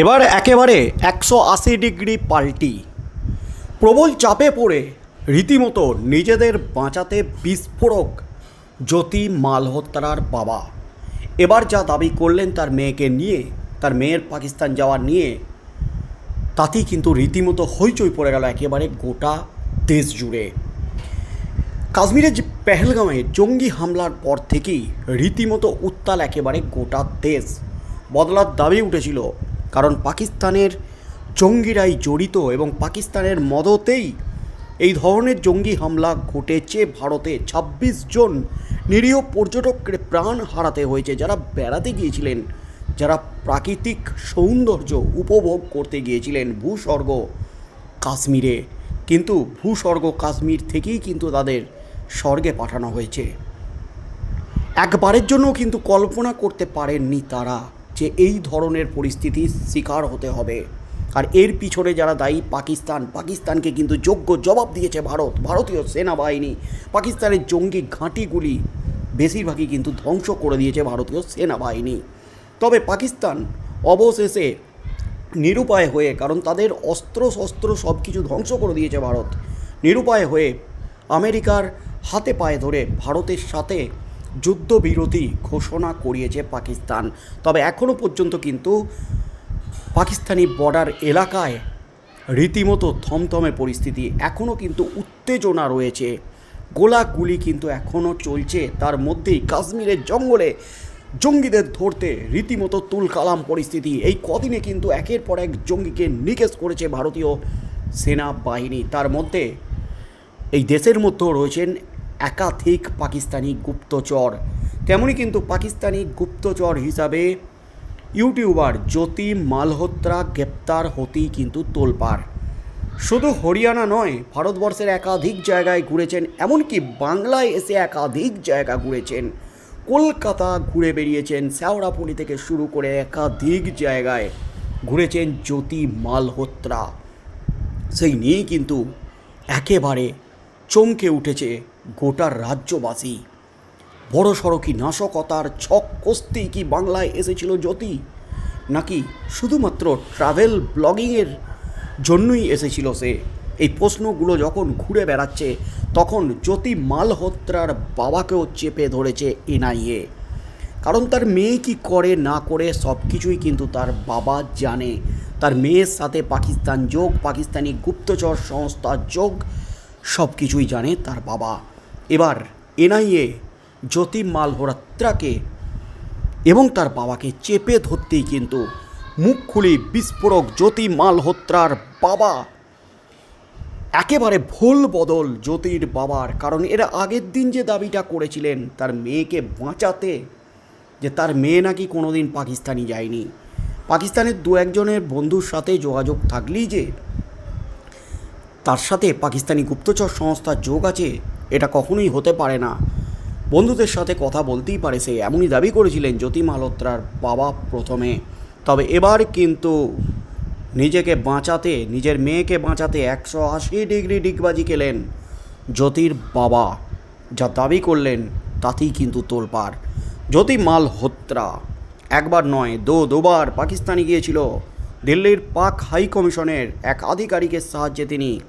এবার একেবারে একশো আশি ডিগ্রি পাল্টি। প্রবল চাপে পড়ে রীতিমতো নিজেদের বাঁচাতে বিস্ফোরক জ্যোতি মালহোত্রার বাবা। এবার যা দাবি করলেন তার মেয়েকে নিয়ে, তার মেয়ের পাকিস্তান যাওয়া নিয়ে, তাতেই কিন্তু রীতিমতো হইচই পড়ে গেল একেবারে গোটা দেশ জুড়ে। কাশ্মীরের যে পেহেলগামে জঙ্গি হামলার পর থেকেই রীতিমতো উত্তাল একেবারে গোটা দেশ। বদলার দাবি উঠেছিল কারণ পাকিস্তানের জঙ্গিরাই জড়িত এবং পাকিস্তানের মদতেই এই ধরনের জঙ্গি হামলা ঘটেছে ভারতে। ২৬ জন নিরীহ পর্যটককে প্রাণ হারাতে হয়েছে। যারা বেড়াতে গিয়েছিলেন, যারা প্রাকৃতিক সৌন্দর্য উপভোগ করতে গিয়েছিলেন, ভূস্বর্গ কাশ্মীরে। কিন্তু ভূস্বর্গ কাশ্মীর থেকেই কিন্তু তাদের স্বর্গে পাঠানো হয়েছে। একবারের জন্য কিন্তু কল্পনা করতে পারেননি তারা। যে এই ধরনের পরিস্থিতির শিকার হতে হবে। আর এর পিছনে যারা দায়ী, পাকিস্তান, পাকিস্তানকে কিন্তু যোগ্য জবাব দিয়েছে ভারত, ভারতীয় সেনাবাহিনী। পাকিস্তানের জঙ্গি ঘাঁটিগুলি বেশিরভাগই কিন্তু ধ্বংস করে দিয়েছে ভারতীয় সেনাবাহিনী। তবে পাকিস্তান অবশেষে নিরুপায় হয়ে, কারণ তাদের অস্ত্র শস্ত্র সব কিছু ধ্বংস করে দিয়েছে ভারত, নিরুপায় হয়ে আমেরিকার হাতে পায়ে ধরে ভারতের সাথে যুদ্ধবিরতি ঘোষণা করিয়েছে পাকিস্তান। তবে এখনও পর্যন্ত কিন্তু পাকিস্তানি বর্ডার এলাকায় রীতিমতো থমথমে পরিস্থিতি এখনও কিন্তু উত্তেজনা রয়েছে। গোলাগুলি কিন্তু এখনও চলছে। তার মধ্যেই কাশ্মীরের জঙ্গলে জঙ্গিদের ধরতে রীতিমতো তুলকালাম পরিস্থিতি। এই কদিনে কিন্তু একের পর এক জঙ্গিকে নিকেশ করেছে ভারতীয় সেনাবাহিনী। তার মধ্যে এই দেশের মধ্যেও রয়েছেন একাধিক পাকিস্তানি গুপ্তচর। তেমনই কিন্তু পাকিস্তানি গুপ্তচর হিসাবে ইউটিউবার জ্যোতি মালহোত্রা গ্রেপ্তার হতেই কিন্তু তোলপাড়। শুধু হরিয়ানা নয়, ভারতবর্ষের একাধিক জায়গায় ঘুরেছেন, এমনকি বাংলায় এসে একাধিক জায়গা ঘুরেছেন। কলকাতা ঘুরে বেরিয়েছেন শ্যাওড়াপুরি থেকে শুরু করে একাধিক জায়গায় ঘুরেছেন জ্যোতি মালহোত্রা। সেই নিয়েই কিন্তু একেবারে চমকে উঠেছে গোটা রাজ্যবাসী। বড় সড়ো কি নাশকতার ছক কস্তি কি বাংলায় এসেছিল জ্যোতি? নাকি শুধুমাত্র ট্রাভেল ব্লগিংয়ের জন্যই এসেছিল সে? এই প্রশ্নগুলো যখন ঘুরে বেড়াচ্ছে, তখন জ্যোতি মালহোত্রার বাবাকেও চেপে ধরেছে এনআইএ। কারণ তার মেয়ে কি করে, না করে সব কিছুই কিন্তু তার বাবা জানে। তার মেয়ের সাথে পাকিস্তান যোগ, পাকিস্তানি গুপ্তচর সংস্থা যোগ সব কিছুই জানে তার বাবা। এবার এনআইএ জ্যোতি মালহোত্রাকে এবং তার বাবাকে চেপে ধরতেই কিন্তু মুখ খুলি বিস্ফোরক জ্যোতি মালহোত্রার বাবা। একেবারে ভুল বদল জ্যোতির বাবার, কারণ এরা আগের দিন যে দাবিটা করেছিলেন তার মেয়েকে বাঁচাতে, যে তার মেয়ে নাকি কোনো দিন পাকিস্তানি যায়নি। পাকিস্তানের দু একজনের বন্ধুর সাথে যোগাযোগ থাকলেই যে, তার সাথে পাকিস্তানি গুপ্তচর সংস্থার যোগ আছে এটা কখনোই হতে পারে না। বন্ধুদের সাথে কথা বলতেই পারে সে, এমনই দাবি করেছিলেন জ্যোতি মালহোত্রার বাবা প্রথমে। তবে এবার কিন্তু নিজেকে বাঁচাতে, নিজের মেয়েকে বাঁচাতে একশো আশি ডিগ্রি ডিগবাজি খেলেন জ্যোতির বাবা। যা দাবি করলেন তাতেই কিন্তু তোলপাড়। জ্যোতি মালহোত্রা একবার নয়, দো দুবার পাকিস্তানে গিয়েছিল। দিল্লির পাক হাই কমিশনের এক আধিকারিকের সাহায্যে তিনি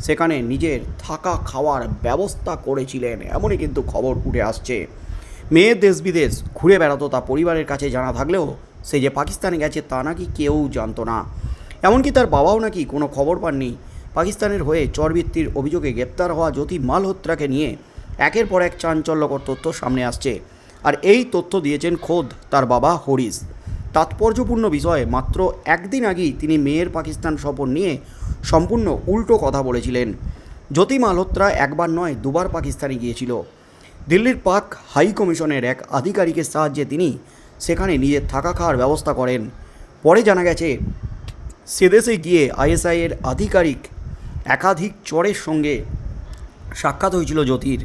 সেখানে নিজের থাকা খাওয়ার ব্যবস্থা করেছিলেন, এমনই কিন্তু খবর উঠে আসছে। মেয়ে দেশ বিদেশ ঘুরে বেড়াতো তা পরিবারের কাছে জানা থাকলেও সে যে পাকিস্তানে গেছে তা নাকি কেউ জানতো না। এমনকি তার বাবাও নাকি কোনো খবর পাননি। পাকিস্তানের হয়ে চরবৃত্তির অভিযোগে গ্রেপ্তার হওয়া জ্যোতি মালহোত্রাকে নিয়ে একের পর এক চাঞ্চল্যকর তথ্য সামনে আসছে। আর এই তথ্য দিয়েছেন খোদ তার বাবা হরিশ। তাৎপর্যপূর্ণ বিষয়ে মাত্র একদিন আগেই তিনি মেয়ের পাকিস্তান সফর নিয়ে সম্পূর্ণ উল্টো কথা বলেছিলেন। জ্যোতি মালহোত্রা একবার নয়, দুবার পাকিস্তানে গিয়েছিল। দিল্লির পাক হাই কমিশনের এক আধিকারিকের সাহায্যে তিনি সেখানে নিজের থাকা খাওয়ার ব্যবস্থা করেন। পরে জানা গেছে, সেদেশে গিয়ে আইএসআইয়ের আধিকারিক একাধিক চরের সঙ্গে সাক্ষাৎ হয়েছিল জ্যোতির।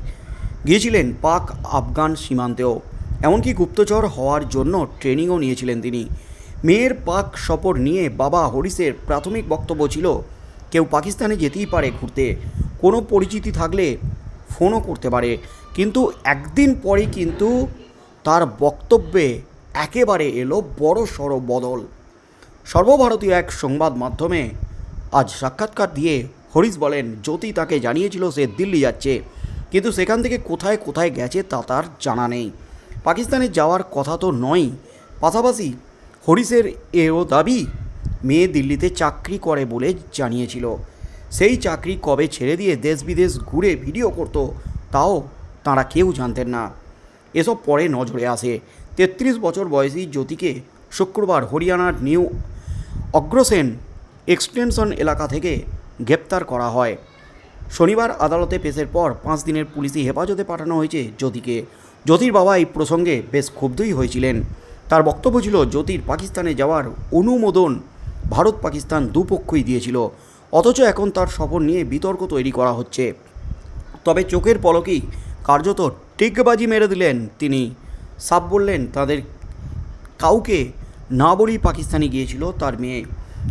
গিয়েছিলেন পাক আফগান সীমান্তেও। এমনকি গুপ্তচর হওয়ার জন্য ট্রেনিংও নিয়েছিলেন তিনি। মেয়ের পাক সফর নিয়ে বাবা হরিসের প্রাথমিক বক্তব্য ছিল, কেউ পাকিস্তানে যেতেই পারে ঘুরতে, কোনো পরিচিতি থাকলে ফোনও করতে পারে। কিন্তু একদিন পরে কিন্তু তার বক্তব্যে একেবারে এলো বড় সড়ো বদল। সর্বভারতীয় এক সংবাদ মাধ্যমে আজ সাক্ষাৎকার দিয়ে হরিশ বলেন, জ্যোতি তাকে জানিয়েছিল সে দিল্লি যাচ্ছে, কিন্তু সেখান থেকে কোথায় কোথায় গেছে তা তার জানা নেই। পাকিস্তানে যাওয়ার কথা তো নয় পাশাপাশি হরিশের এও দাবি, মেয়ে দিল্লিতে চাকরি করে বলে জানিয়েছিল। সেই চাকরি কবে ছেড়ে দিয়ে দেশ বিদেশ ঘুরে ভিডিও করত, তাও তাঁরা কেউ জানতেন না। এসব পরে নজরে আসে। তেত্রিশ বছর বয়সী জ্যোতিকে শুক্রবার হরিয়ানার নিউ অগ্রসেন এক্সটেনশন এলাকা থেকে গ্রেপ্তার করা হয়। শনিবার আদালতে পেশের পর পাঁচ দিনের পুলিশি হেফাজতে পাঠানো হয়েছে জ্যোতিকে। জ্যোতির বাবা এই প্রসঙ্গে বেশ ক্ষুব্ধই হয়েছিলেন। তার বক্তব্য ছিল, জ্যোতির পাকিস্তানে যাওয়ার অনুমোদন ভারত পাকিস্তান দুপক্ষই দিয়েছিল, অথচ এখন তার সফর নিয়ে বিতর্ক তৈরি করা হচ্ছে। তবে চোখের পলকেই কার্যত টিকবাজি মেরে দিলেন তিনি। সাপ বললেন, তাদের কাউকে না বলেই পাকিস্তানে গিয়েছিল তার মেয়ে।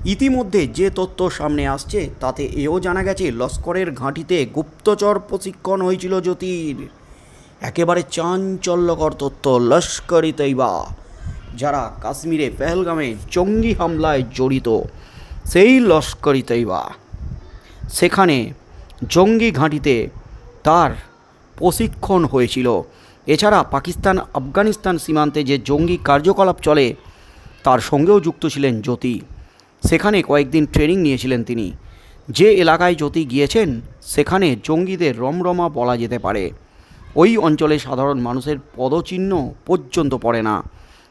ইতিমধ্যে যে তথ্য সামনে আসছে, তাতে এও জানা গেছে, লস্করের ঘাঁটিতে গুপ্তচর প্রশিক্ষণ হয়েছিল জ্যোতির। একেবারে চাঞ্চল্যকর তথ্য লস্করি তৈবা, যারা কাশ্মীরে পেহেলগামে জঙ্গি হামলায় জড়িত, সেই লস্করি তৈবা। সেখানে জঙ্গি ঘাঁটিতে তার প্রশিক্ষণ হয়েছিল। এছাড়া পাকিস্তান, আফগানিস্তান সীমান্তে যে জঙ্গি কার্যকলাপ চলে, তার সঙ্গেও যুক্ত ছিলেন জ্যোতি। সেখানে কয়েকদিন ট্রেনিং নিয়েছিলেন তিনি। যে এলাকায় জ্যোতি গিয়েছেন, সেখানে জঙ্গিদের রমরমা বলা যেতে পারে। ওই অঞ্চলে সাধারণ মানুষের পদচিহ্ন পর্যন্ত পড়ে না।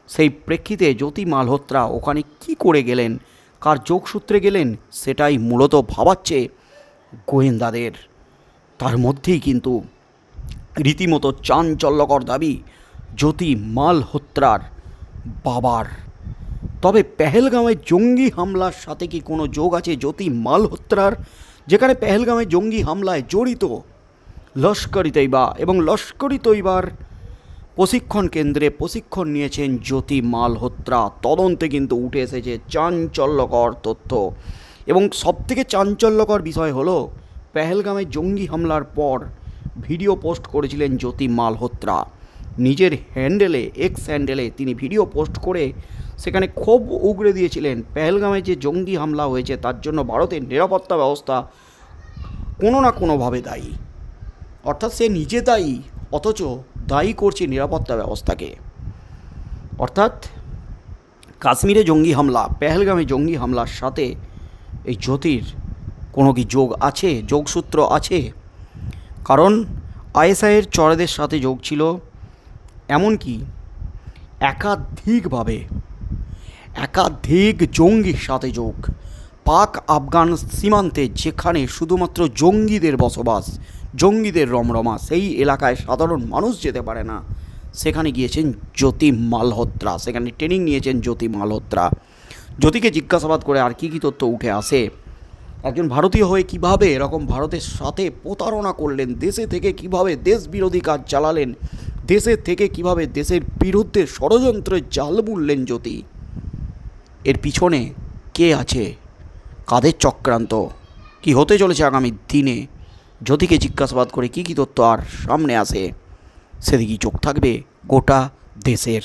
সেই প্রেক্ষিতে জ্যোতি মালহোত্রা ওখানে কি করে গেলেন, কার যোগসূত্রে গেলেন, সেটাই মূলত ভাবাচ্ছে গোয়েন্দাদের। তার মধ্যেই কিন্তু রীতিমতো চাঞ্চল্যকর দাবি জ্যোতি মালহোত্রার বাবার। তবে পেহেলগাঁওয়ে জঙ্গি হামলার সাথে কি কোনো যোগ আছে জ্যোতি মালহোত্রার যেখানে পেহেলগাঁওয়ে জঙ্গি হামলায় জড়িত? লস্করি তৈবা এবং লস্করি তৈবার প্রশিক্ষণ কেন্দ্রে প্রশিক্ষণ নিয়েছেন জ্যোতি মালহোত্রা। তদন্তে কিন্তু উঠে এসেছে চাঞ্চল্যকর তথ্য। এবং সবথেকে চাঞ্চল্যকর বিষয় হলো, পেহেলগামে জঙ্গি হামলার পর ভিডিও পোস্ট করেছিলেন জ্যোতি মালহোত্রা। নিজের হ্যান্ডেলে, এক্স হ্যান্ডেলে তিনি ভিডিও পোস্ট করে সেখানে ক্ষোভ উগড়ে দিয়েছিলেন। পেহেলগামে যে জঙ্গি হামলা হয়েছে তার জন্য ভারতের নিরাপত্তা ব্যবস্থা কোনো না কোনোভাবে দায়ী। অর্থাৎ সে নিজে দায়ী, অথচ দায়ী করছে নিরাপত্তা ব্যবস্থাকে। অর্থাৎ কাশ্মীরে জঙ্গি হামলা, পেহেলগামে জঙ্গি হামলার সাথে এই জ্যোতির কোনো কি যোগ আছে যোগসূত্র আছে? কারণ আইএসআইয়ের চরেদের সাথে যোগ ছিল, এমনকি একাধিকভাবে, একাধিক জঙ্গির সাথে যোগ। পাক, আফগান সীমান্তে যেখানে শুধুমাত্র জঙ্গিদের বসবাস জঙ্গিদের রমরমা, সেই এলাকায় সাধারণ মানুষ যেতে পারে না। সেখানে গিয়েছেন জ্যোতি মালহোত্রা, সেখানে ট্রেনিং নিয়েছেন জ্যোতি মালহোত্রা। জ্যোতিকে জিজ্ঞাসাবাদ করে আর কী কী তথ্য উঠে আসে। একজন ভারতীয় হয়ে কীভাবে এরকম ভারতের সাথে প্রতারণা করলেন, দেশে থেকে কীভাবে দেশ বিরোধী কাজ চালালেন, দেশে থেকে কীভাবে দেশের বিরুদ্ধে ষড়যন্ত্রের জাল বুনলেন জ্যোতি? এর পিছনে কে আছে? কাদের চক্রান্ত? কি হতে চলেছে আগামী দিনে? জ্যোতিকে জিজ্ঞাসাবাদ করে কী কী তথ্য আর সামনে আসে সেদিকেই চোখ থাকবে গোটা দেশের।